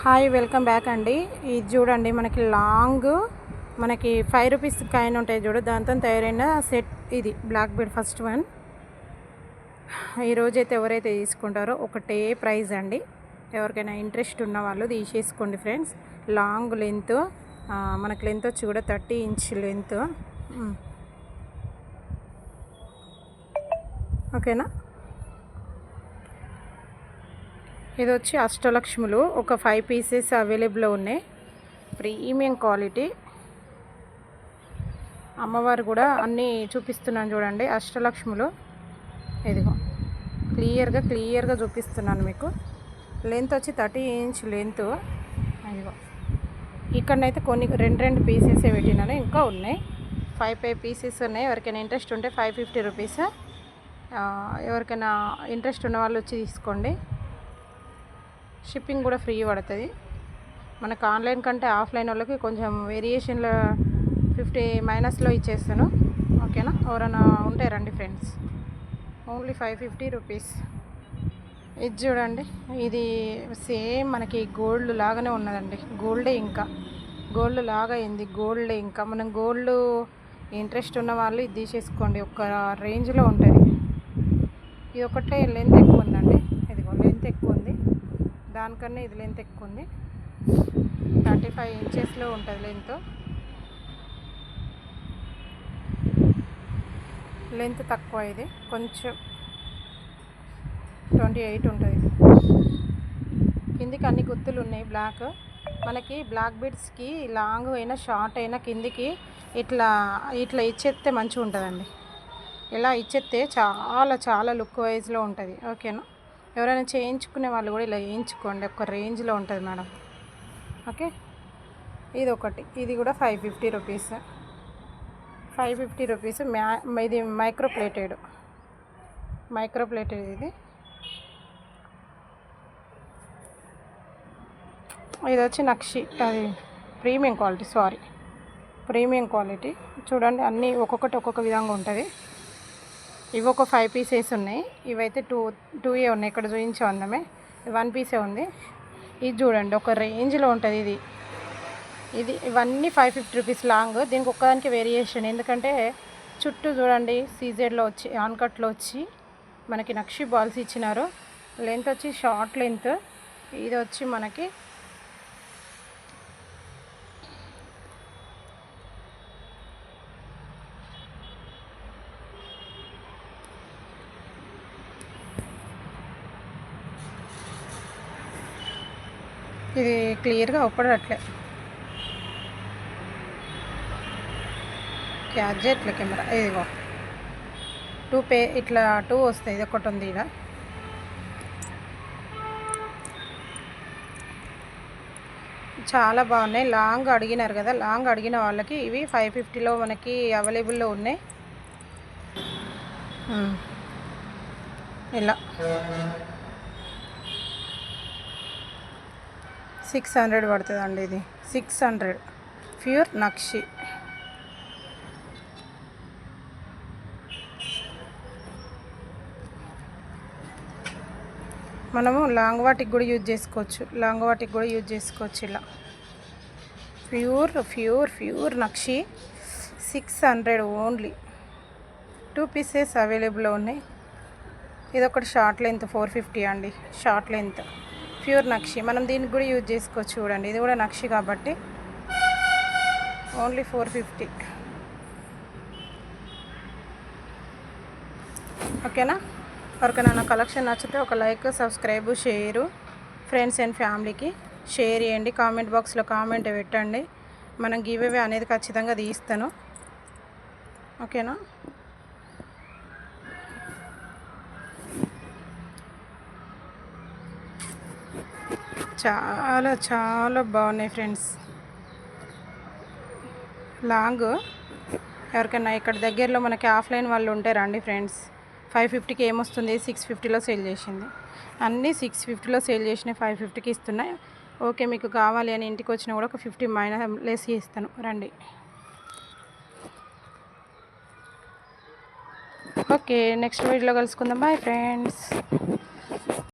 Hi welcome back అండి. ఇది చూడండి మనకి లాంగ్ మనకి ఫైవ్ రూపీస్ కాయిన్ ఉంటాయి చూడు. దాంతో తయారైన సెట్ ఇది బ్లాక్ బెడ్ ఫస్ట్ వన్. ఈరోజైతే ఎవరైతే తీసుకుంటారో ఒకటే ప్రైజ్ అండి. ఎవరికైనా ఇంట్రెస్ట్ ఉన్న వాళ్ళు తీసేసుకోండి ఫ్రెండ్స్. లాంగ్ లెంత్ మనకి లెంత్ వచ్చి కూడా థర్టీ ఇంచ్ లెంత్. ఓకేనా? ఇది వచ్చి అష్టలక్ష్ములు. ఒక ఫైవ్ పీసెస్ అవైలబుల్లో ఉన్నాయి. ప్రీమియం క్వాలిటీ అమ్మవారు కూడా అన్నీ చూపిస్తున్నాను చూడండి. అష్టలక్ష్ములు. ఇదిగో. క్లియర్గా క్లియర్గా చూపిస్తున్నాను మీకు. లెంత్ వచ్చి థర్టీ ఇంచ్ లెంత్ ఇదిగో. ఇక్కడనైతే కొన్ని రెండు రెండు పీసెస్ పెట్టినాను. ఇంకా ఉన్నాయి. ఫైవ్ ఫైవ్ పీసెస్ ఉన్నాయి. ఎవరికైనా ఇంట్రెస్ట్ ఉంటే ఫైవ్ ఫిఫ్టీ రూపీస్ ఎవరికైనా ఇంట్రెస్ట్ ఉన్న వాళ్ళు వచ్చి తీసుకోండి. షిప్పింగ్ కూడా ఫ్రీ పడుతుంది. మనకు ఆన్లైన్ కంటే ఆఫ్లైన్ వాళ్ళకి కొంచెం వేరియేషన్లో ఫిఫ్టీ మైనస్లో ఇచ్చేస్తాను. ఓకేనా? ఎవరైనా ఉంటే రండి friends. Only five fifty rupees. ఇది చూడండి. ఇది సేమ్ మనకి గోల్డ్ లాగానే ఉన్నదండి. గోల్డే ఇంకా. గోల్డ్ లాగా అయింది. గోల్డే ఇంకా. మనం గోల్డ్ ఇంట్రెస్ట్ ఉన్న వాళ్ళు ఇది తీసేసుకోండి. ఒక రేంజ్లో ఉంటుంది. ఇది ఒకటే లెంత్ ఎక్కువ ఉందండి. ఇదిగో లెంత్ ఎక్కువ ఉంది. దానికన్నా ఇది లెంత్ ఎక్కువ ఉంది. థర్టీ ఫైవ్ ఇంచెస్లో ఉంటుంది లెంత్ లెంత్ తక్కువ ఇది. కొంచెం ట్వంటీ ఎయిట్ ఉంటుంది. కిందికి అన్ని గుత్తులు ఉన్నాయి బ్లాక్ మనకి బ్లాక్ బీడ్స్కి లాంగ్ అయినా షార్ట్ అయినా కిందికి ఇట్లా ఇట్లా ఇచ్చేస్తే మంచిగా ఉంటుందండి ఇలా ఇచ్చేస్తే చాలా చాలా లుక్ వైజ్లో ఉంటుంది. ఓకేనా ఎవరైనా చేయించుకునే వాళ్ళు కూడా ఇలా వేయించుకోండి ఒక రేంజ్లో ఉంటుంది మేడం. ఓకే? ఇది ఒకటి ఇది కూడా five fifty rupees. Five fifty rupees. మ్యా ఇది మైక్రో ప్లేటెడ్. మైక్రో ప్లేటెడ్ ఇది. ఇది వచ్చి నక్షి అది premium quality sari. Premium quality. చూడండి అన్నీ ఒక్కొక్కటి ఒక్కొక్క విధంగా ఉంటుంది. ఇవి ఒక ఫైవ్ పీసెస్ ఉన్నాయి. ఇవైతే టూ టూ ఏ ఉన్నాయి. ఇక్కడ చూపించే అందమే. వన్ పీసే ఉంది. ఇది చూడండి ఒక రేంజ్లో ఉంటుంది ఇది. ఇది ఇవన్నీ ఫైవ్ ఫిఫ్టీ రూపీస్ లాంగ్ దీనికి ఒక్కదానికి వేరియేషన్ ఎందుకంటే చుట్టూ చూడండి సీజెడ్లో వచ్చి ఆన్కట్లో వచ్చి మనకి నక్షి బాల్స్ ఇచ్చినారు. లెంత్ వచ్చి షార్ట్ లెంత్ ఇది వచ్చి మనకి ఇది క్లియర్గా ఒప్పడట్లే. గ్యాడ్జెట్ల కెమెరా ఇదిగో. టూ పే ఇట్లా టూ వస్తాయి ఇది ఒకటి ఉంది ఇలా చాలా బాగున్నాయి. లాంగ్ అడిగినారు కదా లాంగ్ అడిగిన వాళ్ళకి ఇవి ఫైవ్ ఫిఫ్టీలో మనకి అవైలబుల్లో ఉన్నాయి. ఇలా. సిక్స్ హండ్రెడ్ పడుతుందండి ఇది. Six hundred. ప్యూర్ నక్షి. మనము లాంగ్ వాటికి కూడా యూజ్ చేసుకోవచ్చు. లాంగ్ వాటికి కూడా యూజ్ చేసుకోవచ్చు ఇలా. Pure pure pure nakshi. Six hundred only. Two pieces అవైలబుల్లో ఉన్నాయి. ఇది ఒకటి షార్ట్ లెంత్ ఫోర్ ఫిఫ్టీ అండి. Short length. ప్యూర్ నక్షి. మనం దీనికి కూడా యూజ్ చేసుకోవచ్చు చూడండి. ఇది కూడా నక్షి కాబట్టి ఓన్లీ ఫోర్ ఫిఫ్టీ. ఓకేనా? ఎవరికైనా నా కలెక్షన్ నచ్చితే ఒక like subscribe share friends and ఫ్యామిలీకి షేర్ చేయండి. కామెంట్ బాక్స్లో కామెంట్ పెట్టండి. మనం గివ్ అవే అనేది ఖచ్చితంగా తీస్తాను. ఓకేనా? చాలా చాలా బాగున్నాయి ఫ్రెండ్స్. లాంగ్. ఎవరికైనా ఇక్కడ దగ్గరలో మనకి ఆఫ్లైన్ వాళ్ళు ఉంటే రండి ఫ్రెండ్స్. ఫైవ్ ఫిఫ్టీకి ఏమొస్తుంది? సిక్స్ ఫిఫ్టీలో సేల్ చేసింది. అన్నీ సిక్స్ ఫిఫ్టీలో సేల్ చేసినాయి ఫైవ్ ఫిఫ్టీకి ఇస్తున్నాయి. ఓకే మీకు కావాలి అని ఇంటికి వచ్చినా కూడా ఒక ఫిఫ్టీ మైనస్ లెస్ ఇస్తాను. రండి. ఓకే నెక్స్ట్ వీడియోలో కలుసుకుందాం. Bye friends.